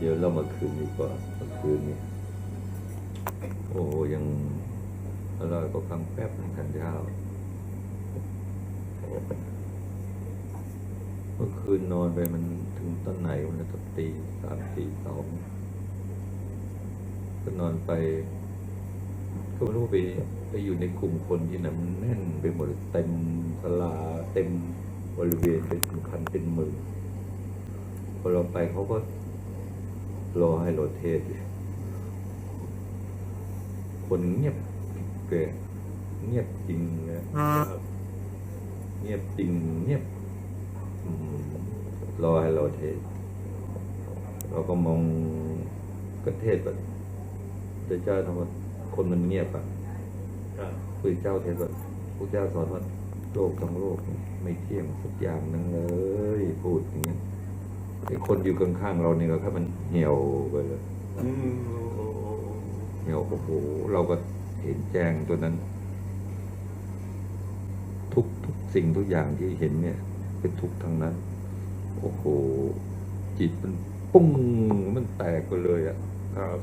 เดี๋ยวเรามาคืนดีกว่ามื่อคืนนี้ โอ้ยังอร่อยกว่าคำแป๊บหนึ่งทันเช้าเมื่อคืนนอนไปมันถึงตอนไหนวันนั้นตีสามตีสองก็นอนไป ก็ไม่รู้ไปไปอยู่ในกลุ่มคนที่นั่นมันแน่นไปหมดเลยเต็มสลาเต็มบริเวณเป็นพันเป็นหมื่นพอเราไปเขาก็ รอให้เราเทศอยู่คนเงียบเกยเงียบจริงนะเงียบจริงเงียบอืมรอให้เราเทศ เราก็มองก็เทศแบบพระเจ้าทำว่าคนมันเงียบอะครับพระเจ้าเทศว่าพระเจ้าสอนว่าโลกทั้งโลกไม่เที่ยงสักอย่างหนึงเลย พูดอย่างเงี้ย ไอ้คนอยู่ข้างๆเราเนี่ยก็แค่มันเหี่ยวไปเลยอืมโอ้โหเหี่ยวโอ้โหเราก็เห็นแจ้งตัวนั้น ทุกทุกสิ่งทุกอย่างที่เห็นเนี่ย เป็นทุกข์ทั้งนั้น โอ้โห จิตมันปุ้งมันแตกไปเลยอะครับ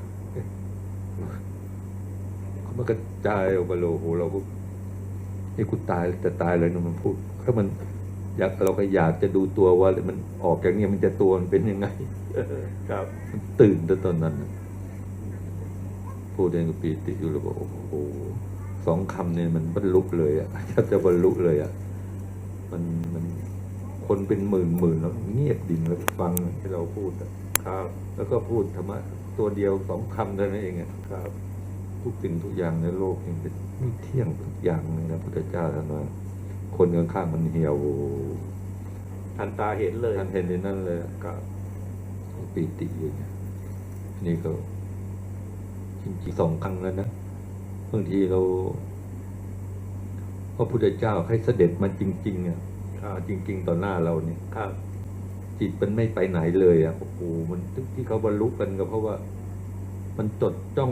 มันกระจายออกไปเลยโอ้โหเราก็นี่กูตายจะตายเลยนะมันพูดถ้ามัน อยากเราก็อยากจะดูตัวว่ามันออกอย่างเนี้ยมันจะตัวมันเป็นยังไงครับมันตื่นแต่ตอนนั้นน่ะพูดเองก็ปีติอยู่แล้วบอกโอ้โหสองคำเนี่ยมันบรรลุเลยอะแทบจะบรรลุเลยอะมันมันคนเป็นหมื่นหมื่นแล้วเงียบดิ่งแล้วฟังที่เราพูดอะครับ แล้วก็พูดธรรมะตัวเดียวสองคำเท่านั้นเองอะครับ ทุกสิ่งทุกอย่างในโลกนี่เป็นไม่เที่ยงทุกอย่างเลยนะพุทธเจ้าท่านว่า คนข้างๆมันเหี่ยวทันตาเห็นเลยท่านเห็นในนั้นเลยครับปีติอยู่เนี่ยนี่ก็จริงๆสองครั้งแล้วนะบางทีเราพระพุทธเจ้าให้เสด็จมาจริงๆอะครับมาจริง ๆ ต่อหน้าเราเนี่ยครับจิตมันไม่ไปไหนเลยอะโอ้โหมันที่เขาบรรลุกันก็เพราะว่า มันจดจ้อง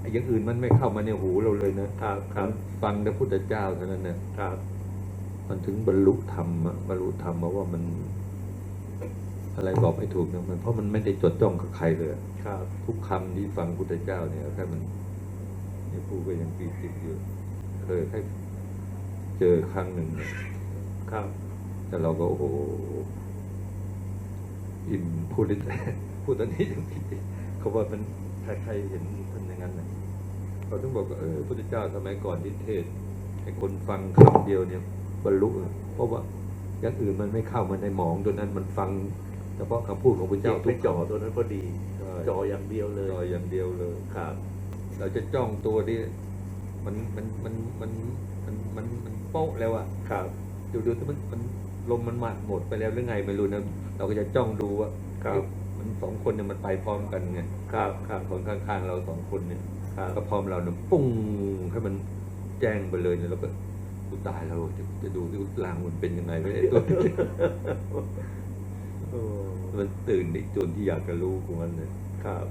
ไอ้อย่างอื่นมันไม่เข้ามาในหูเราเลยนะครับครับฟังแต่พุทธเจ้าเท่านั้นเนี่ยครับ มันถึงบรรลุธรรมอะบรรลุธรรมมาว่ามัน อะไรบอกไม่ถูกนะมันเพราะมันไม่ได้จดจ้องกับใครเลยอะครับทุกคำที่ฟังพุทธเจ้าเนี่ยแค่มันนี่พูดก็ยังปีติดอยู่ เคยแค่เจอครั้งหนึ่งเนี่ยครับแต่เราก็โอ้โหอินพูดได้พูดตอนนี้ยังปีติเขาว่ามันใครๆเห็นมันอย่างนั้นนะเขาต้องบอกว่าเออพุทธเจ้าสมัยก่อนที่เทศน์ให้คนฟังคำเดียวเนี่ย บรรลุอะเพราะว่าอย่างอื่นมันไม่เข้ามาในหมองตัวนั้นมันฟังเฉพาะคำพูดของพระเจ้าเจ้าไปทุกจ่อคำตัวนั้นพอดีใช่จ่ออย่างเดียวเลยจออย่างเดียวเลยครับ เราจะจ้องตัวที่มันมันมันมันมันมันมันโป๊ะแล้วอะครับดูดูแต่มันมันลมมันมาหมดไปแล้วหรือไงไม่รู้นะเราก็จะจ้องดูว่าครับเอ๊ะมันสองคนเนี่ยมันไปพร้อมกันไงครับครับคนข้างๆเราสองคนเนี่ยครับก็พร้อมเราเนี่ยปุ้งให้มันแจ้งไปเลยเนี่ยแล้วก็ กูตายแล้วจะจะดูที่ลางมันเป็นยังไงไม่ไอ้ตัวโอ้มันตื่นในจนที่อยากจะรู้ของมันเลยครับ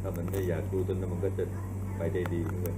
ถ้ามันไม่อยากรู้ตอนนั้นมันก็จะไปได้ดีเหมือนกัน